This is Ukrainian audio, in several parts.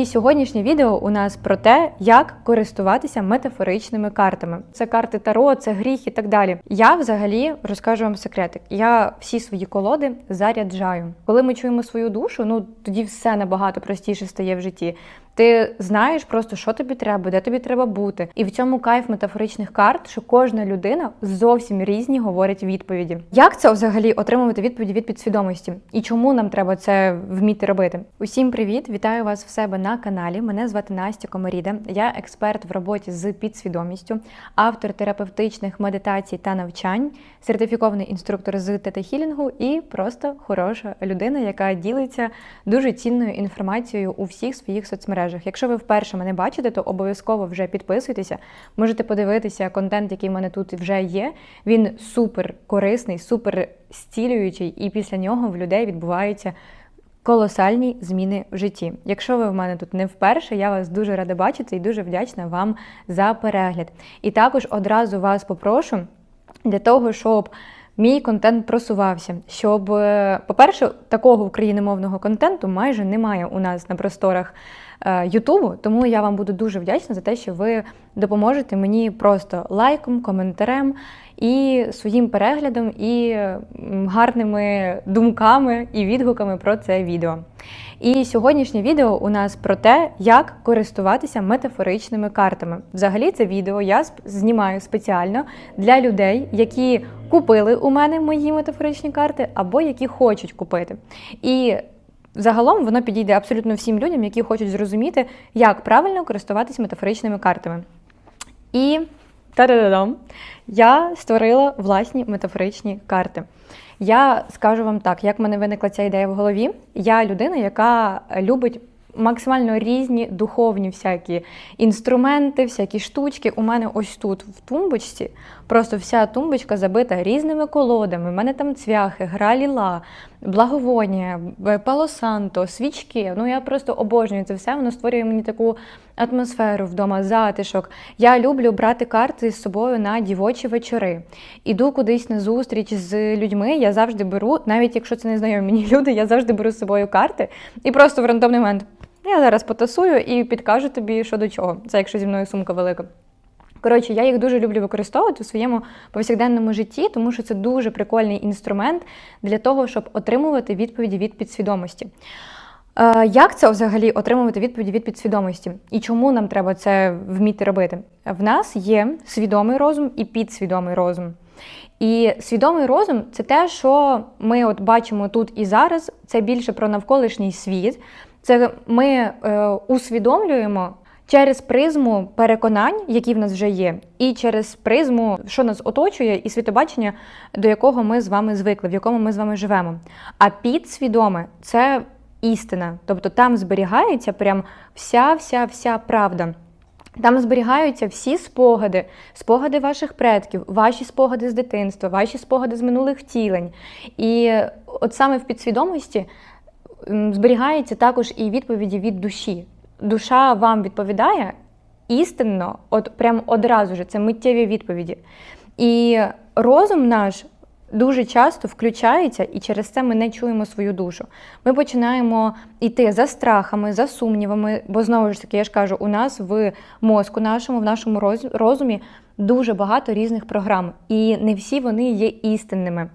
І сьогоднішнє відео у нас про те, як користуватися метафоричними картами. Це карти Таро, це гріх і так далі. Я взагалі розкажу вам секретик. Я всі свої колоди заряджаю. Коли ми чуємо свою душу, ну тоді все набагато простіше стає в житті. Ти знаєш просто, що тобі треба, де тобі треба бути. І в цьому кайф метафоричних карт, що кожна людина зовсім різні говорить відповіді. Як це взагалі отримувати відповіді від підсвідомості? І чому нам треба це вміти робити? Усім привіт! Вітаю вас в себе на каналі. Мене звати Настя Комаріда. Я експерт в роботі з підсвідомістю, автор терапевтичних медитацій та навчань, сертифікований інструктор з тета-хілінгу і просто хороша людина, яка ділиться дуже цінною інформацією у всіх своїх соцмережах. Якщо ви вперше мене бачите, то обов'язково вже підписуйтеся. Можете подивитися контент, який в мене тут вже є. Він супер корисний, супер стілюючий, і після нього в людей відбуваються. Колосальні зміни в житті. Якщо ви в мене тут не вперше, я вас дуже рада бачити і дуже вдячна вам за перегляд. І також одразу вас попрошу для того, щоб мій контент просувався. Щоб, е, по-перше, такого україномовного контенту майже немає у нас на просторах е, Ютубу, тому я вам буду дуже вдячна за те, що ви допоможете мені просто лайком, коментарем і своїм переглядом, і гарними думками і відгуками про це відео. І сьогоднішнє відео у нас про те, як користуватися метафоричними картами. Взагалі, це відео я знімаю спеціально для людей, які купили у мене мої метафоричні карти, або які хочуть купити. І загалом воно підійде абсолютно всім людям, які хочуть зрозуміти, як правильно користуватися метафоричними картами. І та-да-да-дам, я створила власні метафоричні карти. Я скажу вам так, як в мене виникла ця ідея в голові. Я людина, яка любить максимально різні духовні всякі інструменти, всякі штучки. У мене ось тут в тумбочці, просто вся тумбочка забита різними колодами. У мене там цвяхи, гра ліла, благовоння, палосанто, свічки. Ну я просто обожнюю це все. Воно створює мені таку атмосферу вдома, затишок. Я люблю брати карти з собою на дівочі вечори. Іду кудись на зустріч з людьми. Я завжди беру, навіть якщо це не знайомі мені люди, я завжди беру з собою карти і просто в рандомний момент. Я зараз потасую і підкажу тобі, що до чого. Це якщо зі мною сумка велика. Коротше, я їх дуже люблю використовувати у своєму повсякденному житті, тому що це дуже прикольний інструмент для того, щоб отримувати відповіді від підсвідомості. Е, Як це взагалі отримувати відповіді від підсвідомості? І чому нам треба це вміти робити? В нас є свідомий розум і підсвідомий розум. І свідомий розум це те, що ми от бачимо тут і зараз. Це більше про навколишній світ. Це ми е, усвідомлюємо через призму переконань, які в нас вже є, і через призму, що нас оточує, і світобачення, до якого ми з вами звикли, в якому ми з вами живемо. А підсвідоме це істина, тобто там зберігається прям вся, вся, вся правда. Там зберігаються всі спогади, спогади ваших предків, ваші спогади з дитинства, ваші спогади з минулих втілень. І от саме в підсвідомості м, зберігаються також і відповіді від душі. Душа вам відповідає істинно, от прям одразу ж, це миттєві відповіді. І розум наш дуже часто включається, і через це ми не чуємо свою душу. Ми починаємо йти за страхами, за сумнівами, бо знову ж таки, я ж кажу, у нас в мозку нашому, в нашому розумі дуже багато різних програм, і не всі вони є істинними.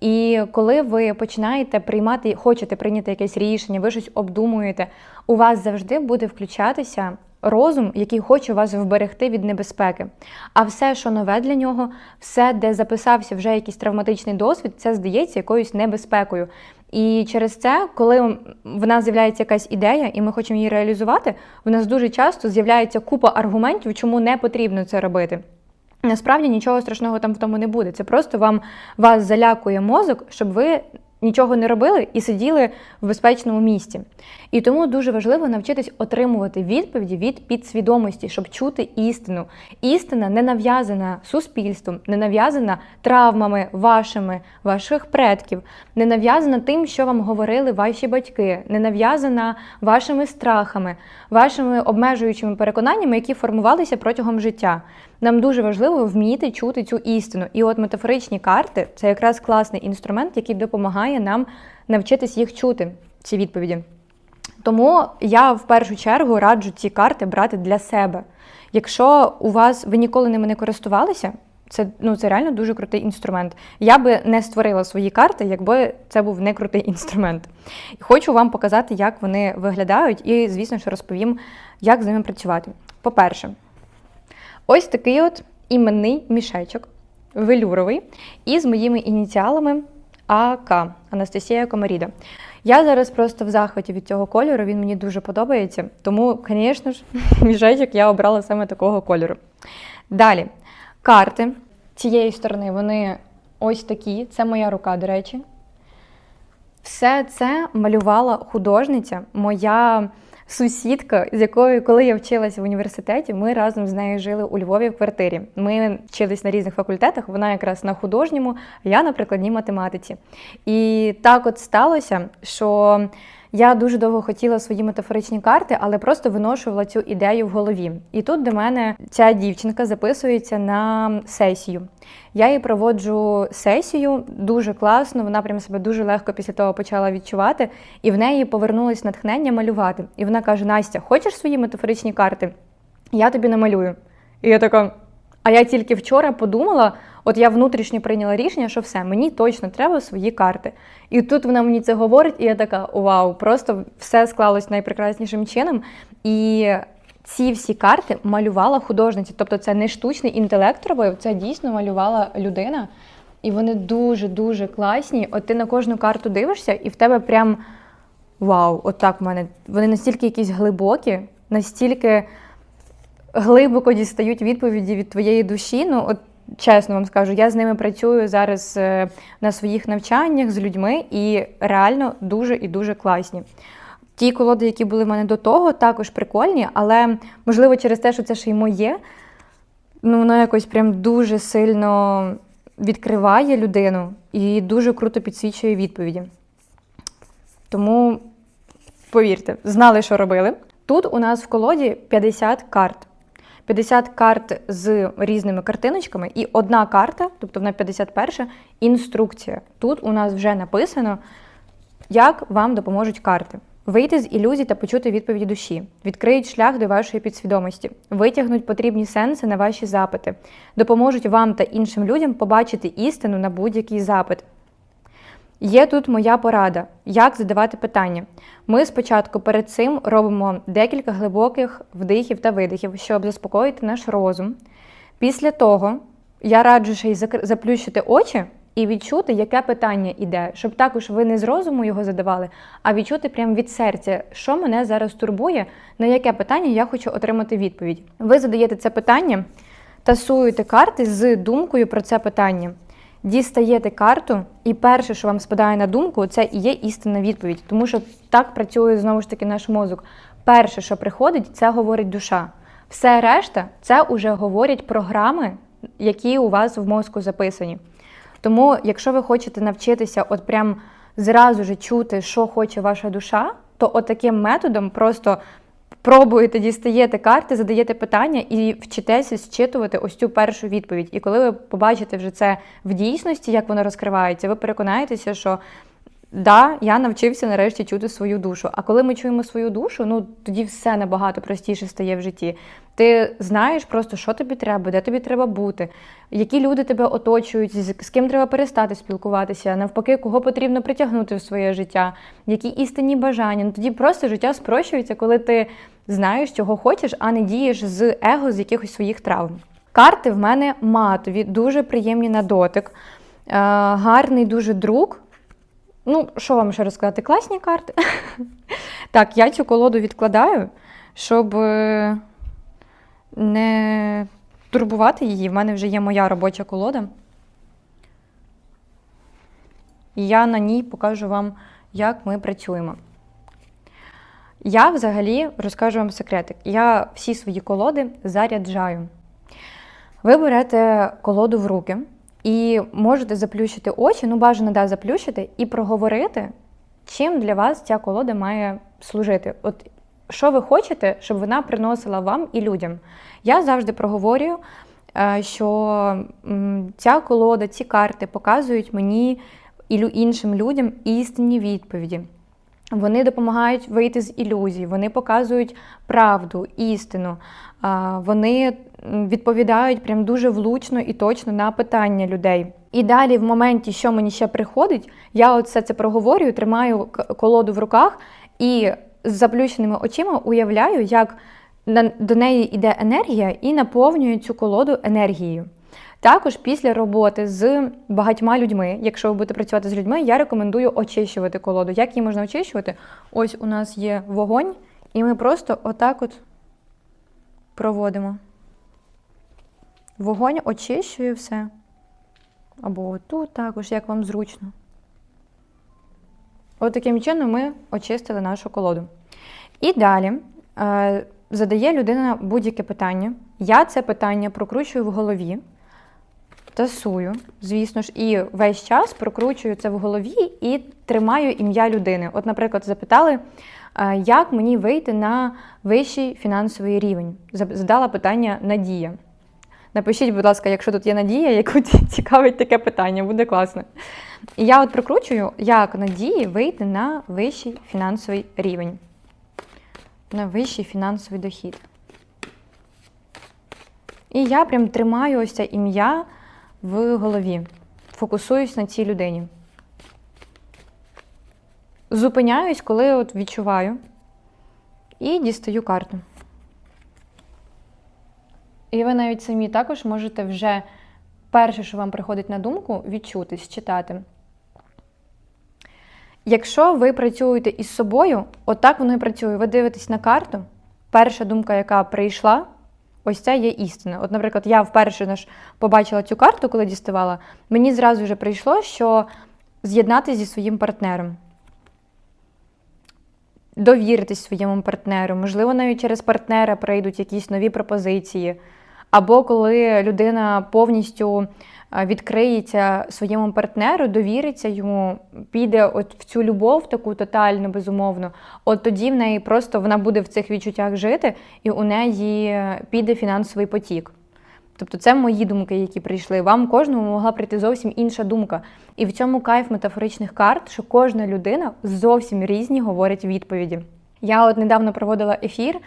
І коли ви починаєте приймати, хочете прийняти якесь рішення, ви щось обдумуєте, у вас завжди буде включатися розум, який хоче вас вберегти від небезпеки. А все, що нове для нього, все, де записався вже якийсь травматичний досвід, це здається якоюсь небезпекою. І через це, коли в нас з'являється якась ідея, і ми хочемо її реалізувати, в нас дуже часто з'являється купа аргументів, чому не потрібно це робити. Насправді нічого страшного там в тому не буде. Це просто вам вас залякує мозок, щоб ви нічого не робили і сиділи в безпечному місці. І тому дуже важливо навчитись отримувати відповіді від підсвідомості, щоб чути істину. Істина не нав'язана суспільством, не нав'язана травмами вашими, ваших предків, не нав'язана тим, що вам говорили ваші батьки, не нав'язана вашими страхами, вашими обмежуючими переконаннями, які формувалися протягом життя. Нам дуже важливо вміти чути цю істину. І от метафоричні карти це якраз класний інструмент, який допомагає нам навчитись їх чути, ці відповіді. Тому я в першу чергу раджу ці карти брати для себе. Якщо у вас ви ніколи ними не користувалися, це ну це реально дуже крутий інструмент. Я би не створила свої карти, якби це був не крутий інструмент. Хочу вам показати, як вони виглядають, і, звісно, що розповім, як з ними працювати. По-перше, ось такий от іменний мішечок, велюровий, із моїми ініціалами АК Анастасія Комаріда. Я зараз просто в захваті від цього кольору, він мені дуже подобається. Тому, звісно ж, мішечок я обрала саме такого кольору. Далі, карти цієї сторони, вони ось такі. Це моя рука, до речі. Все це малювала художниця, моя сусідка, з якою, коли я вчилася в університеті, ми разом з нею жили у Львові в квартирі. Ми вчились на різних факультетах, вона якраз на художньому, я на прикладній математиці. І так от сталося, що я дуже довго хотіла свої метафоричні карти, але просто виношувала цю ідею в голові. І тут до мене ця дівчинка записується на сесію. Я їй проводжу сесію дуже класно. Вона прям себе дуже легко після того почала відчувати, і в неї повернулось натхнення малювати. І вона каже: Настя, хочеш свої метафоричні карти? Я тобі намалюю. І я така. А я тільки вчора подумала, от я внутрішньо прийняла рішення, що все, мені точно треба свої карти. І тут вона мені це говорить, і я така: вау, просто все склалось найпрекраснішим чином. І ці всі карти малювала художниця. Тобто це не штучний інтелект робив, це дійсно малювала людина. І вони дуже-дуже класні. От ти на кожну карту дивишся, і в тебе прям вау, отак в мене. Вони настільки якісь глибокі, настільки глибоко дістають відповіді від твоєї душі. Ну, от чесно вам скажу, я з ними працюю зараз е, на своїх навчаннях з людьми, і реально дуже і дуже класні. Ті колоди, які були в мене до того, також прикольні, але можливо через те, що це ж і моє, ну воно якось прям дуже сильно відкриває людину і дуже круто підсвічує відповіді. Тому, повірте, знали, що робили. Тут у нас в колоді 50 карт. 50 карт з різними картиночками, і одна карта, тобто вона 51 інструкція. Тут у нас вже написано, як вам допоможуть карти. Вийти з ілюзій та почути відповіді душі, відкриють шлях до вашої підсвідомості, витягнуть потрібні сенси на ваші запити, допоможуть вам та іншим людям побачити істину на будь-який запит. Є тут моя порада, як задавати питання. Ми спочатку перед цим робимо декілька глибоких вдихів та видихів, щоб заспокоїти наш розум. Після того я раджу ще й заплющити очі і відчути, яке питання йде, щоб також ви не з розуму його задавали, а відчути прямо від серця, що мене зараз турбує, на яке питання я хочу отримати відповідь. Ви задаєте це питання, тасуєте карти з думкою про це питання. Дістаєте карту, і перше, що вам спадає на думку, це і є істинна відповідь, тому що так працює знову ж таки наш мозок. Перше, що приходить, це говорить душа. Все решта це вже говорять програми, які у вас в мозку записані. Тому, якщо ви хочете навчитися, от прям зразу ж чути, що хоче ваша душа, то от таким методом просто пробуєте, дістаєте карти, задаєте питання і вчитеся зчитувати ось цю першу відповідь. І коли ви побачите вже це в дійсності, як воно розкривається, ви переконаєтеся, що Да, я навчився нарешті чути свою душу. А коли ми чуємо свою душу, ну тоді все набагато простіше стає в житті. Ти знаєш просто, що тобі треба, де тобі треба бути, які люди тебе оточують, з ким треба перестати спілкуватися, навпаки, кого потрібно притягнути в своє життя, які істинні бажання. Ну Тоді просто життя спрощується, коли ти знаєш, чого хочеш, а не дієш з его з якихось своїх травм. Карти в мене матові, дуже приємні на дотик, гарний дуже друг. Ну, що вам ще розказати? Класні карти. так, я цю колоду відкладаю, щоб е, не турбувати її. В мене вже є моя робоча колода. І я на ній покажу вам, як ми працюємо. Я взагалі розкажу вам секретик. Я всі свої колоди заряджаю. Ви берете колоду в руки. І можете заплющити очі, ну бажано да, заплющити, і проговорити, чим для вас ця колода має служити. От що ви хочете, щоб вона приносила вам і людям. Я завжди проговорюю, е, що ця колода, ці карти показують мені і іншим людям істинні відповіді. Вони допомагають вийти з ілюзій, вони показують правду, істину, вони відповідають прям дуже влучно і точно на питання людей. І далі, в моменті, що мені ще приходить, я от все це проговорюю, тримаю колоду в руках і з заплющеними очима уявляю, як до неї йде енергія і наповнює цю колоду енергією. Також після роботи з багатьма людьми, якщо ви будете працювати з людьми, я рекомендую очищувати колоду. Як її можна очищувати? Ось у нас є вогонь, і ми просто отак от проводимо. Вогонь очищує все. Або тут також, як вам зручно. От таким чином ми очистили нашу колоду. І далі е, задає людина будь-яке питання. Я це питання прокручую в голові, тасую, звісно ж, і весь час прокручую це в голові і тримаю ім'я людини. От, наприклад, запитали, е, як мені вийти на вищий фінансовий рівень. Задала питання Надія. Напишіть, будь ласка, якщо тут є Надія, яку цікавить таке питання, буде класно. І я от прокручую, як Надії вийти на вищий фінансовий рівень. На вищий фінансовий дохід. І я прям тримаю ось це ім'я в голові. Фокусуюсь на цій людині. Зупиняюсь, коли от відчуваю. І дістаю карту. І ви навіть самі також можете вже перше, що вам приходить на думку, відчути, считати. Якщо ви працюєте із собою, отак воно і працює. Ви дивитесь на карту, перша думка, яка прийшла, ось це є істина. От, наприклад, я вперше наш побачила цю карту, коли діставала, мені зразу вже прийшло, що з'єднатися зі своїм партнером. Довіритись своєму партнеру, можливо, навіть через партнера прийдуть якісь нові пропозиції. Або коли людина повністю е, відкриється своєму партнеру, довіриться йому, піде от в цю любов, таку тотальну, безумовно, от тоді в неї просто вона буде в цих відчуттях жити, і у неї піде фінансовий потік. Тобто це мої думки, які прийшли. Вам кожному могла прийти зовсім інша думка. І в цьому кайф метафоричних карт, що кожна людина зовсім різні говорить відповіді. Я от недавно проводила ефір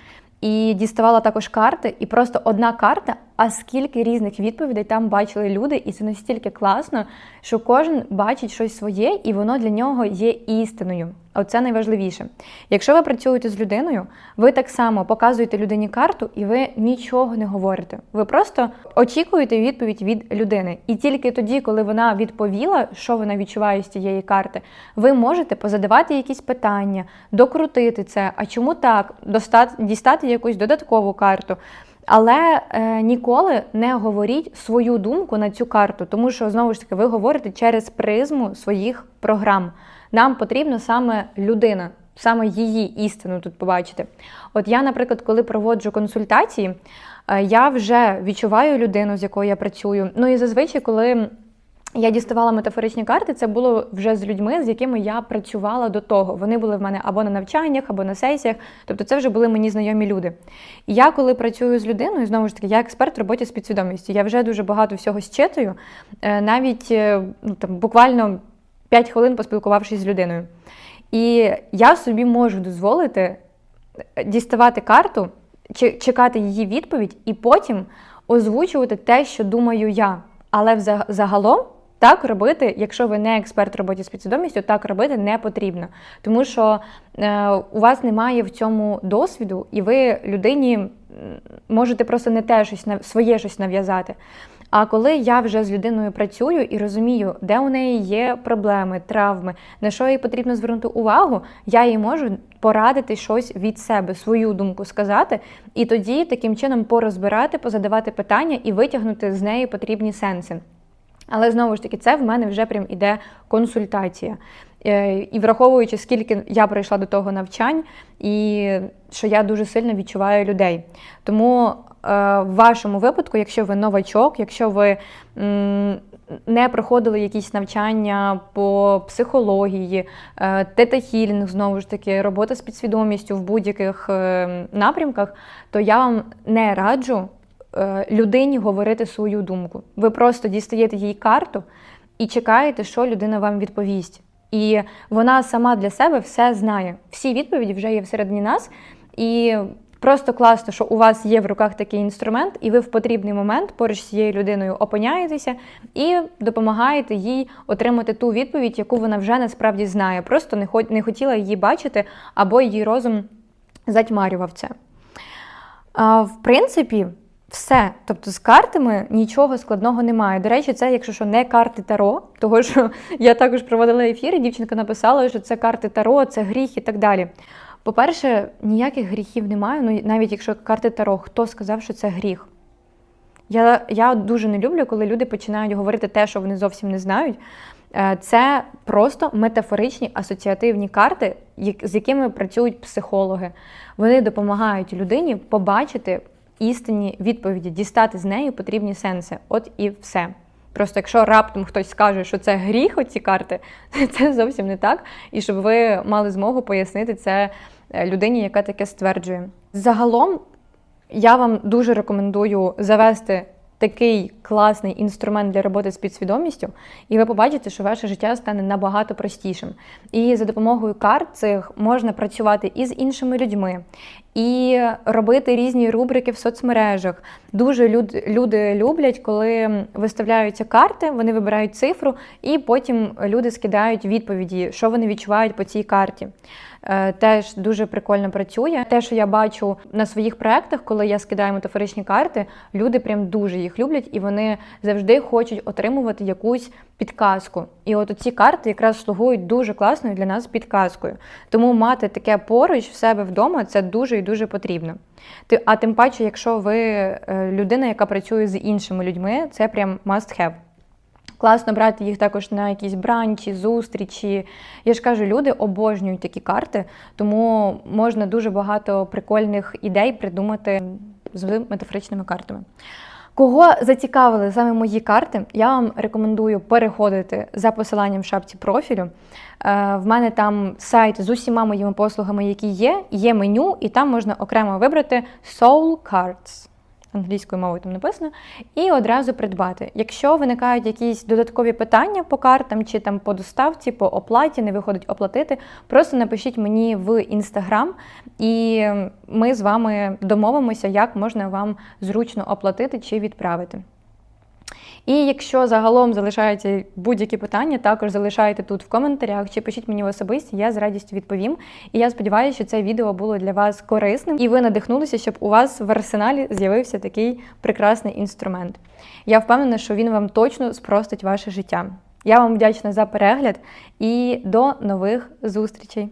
і діставала також карти, і просто одна карта, а скільки різних відповідей там бачили люди, і це настільки класно, що кожен бачить щось своє, і воно для нього є істиною. Оце найважливіше. Якщо ви працюєте з людиною, ви так само показуєте людині карту, і ви нічого не говорите. Ви просто очікуєте відповідь від людини. І тільки тоді, коли вона відповіла, що вона відчуває з цієї карти, ви можете позадавати якісь питання, докрутити це. А чому так? Достати, дістати якусь додаткову карту. Але е, ніколи не говоріть свою думку на цю карту, тому що знову ж таки ви говорите через призму своїх програм. Нам потрібна саме людина, саме її істину тут побачити. От я, наприклад, коли проводжу консультації, е, я вже відчуваю людину, з якою я працюю. Ну і зазвичай, коли я діставала метафоричні карти, це було вже з людьми, з якими я працювала до того. Вони були в мене або на навчаннях, або на сесіях. Тобто це вже були мені знайомі люди. І я, коли працюю з людиною, знову ж таки, я експерт в роботі з підсвідомістю. Я вже дуже багато всього щитую, е, навіть е, ну, там, буквально 5 хвилин поспілкувавшись з людиною. І я собі можу дозволити е, діставати карту, чекати її відповідь, і потім озвучувати те, що думаю я. Але загалом так робити, якщо ви не експерт в роботі з підсвідомістю, так робити не потрібно. Тому що е, у вас немає в цьому досвіду, і ви людині можете просто не те щось нав- своє щось нав'язати. А коли я вже з людиною працюю і розумію, де у неї є проблеми, травми, на що їй потрібно звернути увагу, я їй можу порадити щось від себе, свою думку сказати, і тоді таким чином порозбирати, позадавати питання і витягнути з неї потрібні сенси. Але знову ж таки, це в мене вже прям іде консультація. Е, І враховуючи, скільки я пройшла до того навчань, і що я дуже сильно відчуваю людей. Тому в вашому випадку, якщо ви новачок, якщо ви не проходили якісь навчання по психології, е, тета-хілінг, знову ж таки, робота з підсвідомістю в будь-яких е, напрямках, то я вам не раджу е, людині говорити свою думку. Ви просто дістаєте їй карту і чекаєте, що людина вам відповість. І вона сама для себе все знає. Всі відповіді вже є всередині нас. І просто класно, що у вас є в руках такий інструмент, і ви в потрібний момент поруч з цією людиною опиняєтеся і допомагаєте їй отримати ту відповідь, яку вона вже насправді знає. Просто не не хотіла її бачити, або її розум затьмарював це. А, в принципі, все. Тобто з картами нічого складного немає. До речі, це, якщо що, не карти Таро, того що я також проводила ефір, і дівчинка написала, що це карти Таро, це гріх і так далі. По-перше, ніяких гріхів немає. Ну, навіть якщо карти Таро, хто сказав, що це гріх? Я, я дуже не люблю, коли люди починають говорити те, що вони зовсім не знають. Е, Це просто метафоричні асоціативні карти, з якими працюють психологи. Вони допомагають людині побачити істинні відповіді, дістати з неї потрібні сенси. От і все. Просто якщо раптом хтось скаже, що це гріх, оці карти, це зовсім не так. І щоб ви мали змогу пояснити це е, людині, яка таке стверджує. Загалом я вам дуже рекомендую завести такий класний інструмент для роботи з підсвідомістю, і ви побачите, що ваше життя стане набагато простішим. І за допомогою карт цих можна працювати і з іншими людьми, і робити різні рубрики в соцмережах. Дуже люд, люди люблять, коли виставляються карти, вони вибирають цифру, і потім люди скидають відповіді, що вони відчувають по цій карті. Е, Теж дуже прикольно працює. Те, що я бачу на своїх проектах, коли я скидаю метафоричні карти, люди прям дуже їх люблять і вони завжди хочуть отримувати якусь підказку. І от ці карти якраз слугують дуже класною для нас підказкою. Тому мати таке поруч в себе вдома це дуже і дуже потрібно. Ти- А тим паче, якщо ви е, людина, яка працює з іншими людьми, це прям must have. Класно брати їх також на якісь бранчі, зустрічі. Я ж кажу, люди обожнюють такі карти, тому можна дуже багато прикольних ідей придумати з метафоричними картами. Кого зацікавили саме мої карти, я вам рекомендую переходити за посиланням в шапці профілю. Е, В мене там сайт з усіма моїми послугами, які є, є меню, і там можна окремо вибрати Soul Cards. Англійською мовою там написано, і одразу придбати. Якщо виникають якісь додаткові питання по картам чи там по доставці, по оплаті, не виходить оплатити, просто напишіть мені в інстаграм, і ми з вами домовимося, як можна вам зручно оплатити чи відправити. І якщо загалом залишаються будь-які питання, також залишайте тут в коментарях чи пишіть мені в особисті, я з радістю відповім. І я сподіваюся, що це відео було для вас корисним і ви надихнулися, щоб у вас в арсеналі з'явився такий прекрасний інструмент. Я впевнена, що він вам точно спростить ваше життя. Я вам вдячна за перегляд і до нових зустрічей!